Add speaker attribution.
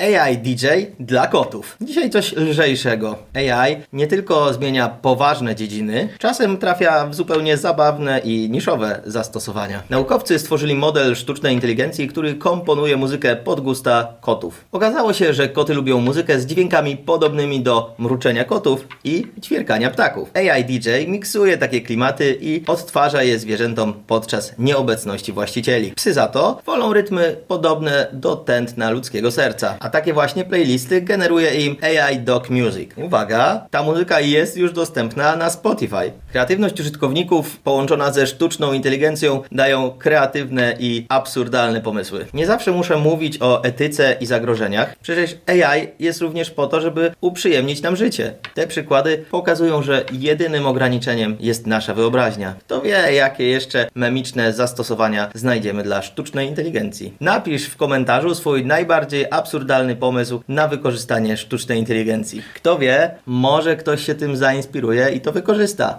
Speaker 1: AI DJ dla kotów. Dzisiaj coś lżejszego. AI nie tylko zmienia poważne dziedziny, czasem trafia w zupełnie zabawne i niszowe zastosowania. Naukowcy stworzyli model sztucznej inteligencji, który komponuje muzykę pod gusta kotów. Okazało się, że koty lubią muzykę z dźwiękami podobnymi do mruczenia kotów i ćwierkania ptaków. AI DJ miksuje takie klimaty i odtwarza je zwierzętom podczas nieobecności właścicieli. Psy za to wolą rytmy podobne do tętna ludzkiego serca. A takie właśnie playlisty generuje im AI Dog Music. Uwaga, ta muzyka jest już dostępna na Spotify. Kreatywność użytkowników połączona ze sztuczną inteligencją dają kreatywne i absurdalne pomysły. Nie zawsze muszę mówić o etyce i zagrożeniach. Przecież AI jest również po to, żeby uprzyjemnić nam życie. Te przykłady pokazują, że jedynym ograniczeniem jest nasza wyobraźnia. Kto wie, jakie jeszcze memiczne zastosowania znajdziemy dla sztucznej inteligencji. Napisz w komentarzu swój najbardziej absurdalny pomysł na wykorzystanie sztucznej inteligencji. Kto wie, może ktoś się tym zainspiruje i to wykorzysta.